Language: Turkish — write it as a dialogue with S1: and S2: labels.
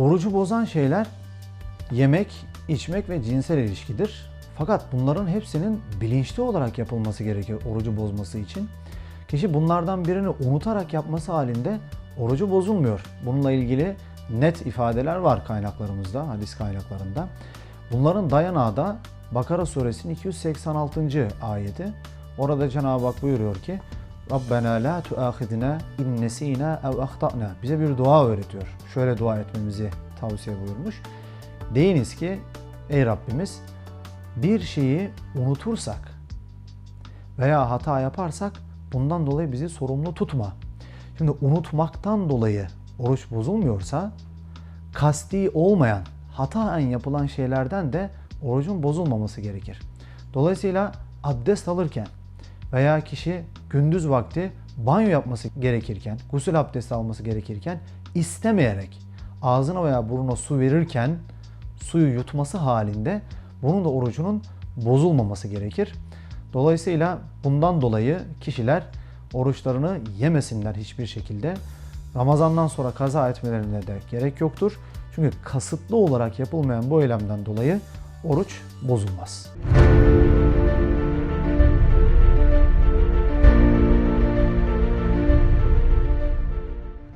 S1: Orucu bozan şeyler yemek, içmek ve cinsel ilişkidir. Fakat bunların hepsinin bilinçli olarak yapılması gerekiyor orucu bozması için. Kişi bunlardan birini unutarak yapması halinde orucu bozulmuyor. Bununla ilgili net ifadeler var kaynaklarımızda, hadis kaynaklarında. Bunların dayanağı da Bakara suresinin 286. ayeti. Orada Cenab-ı Hak buyuruyor ki Rabbena la tuahidna in nesina ev ahtana. Bize bir dua öğretiyor. Şöyle dua etmemizi tavsiye buyurmuş. Deyiniz ki ey Rabbimiz bir şeyi unutursak veya hata yaparsak bundan dolayı bizi sorumlu tutma. Şimdi unutmaktan dolayı oruç bozulmuyorsa kasti olmayan, hataen yapılan şeylerden de orucun bozulmaması gerekir. Dolayısıyla abdest alırken veya kişi gündüz vakti banyo yapması gerekirken, gusül abdesti alması gerekirken istemeyerek ağzına veya burnuna su verirken suyu yutması halinde bunun da orucunun bozulmaması gerekir. Dolayısıyla bundan dolayı kişiler oruçlarını yemesinler hiçbir şekilde. Ramazandan sonra kaza etmelerine de gerek yoktur. Çünkü kasıtlı olarak yapılmayan bu eylemden dolayı oruç bozulmaz.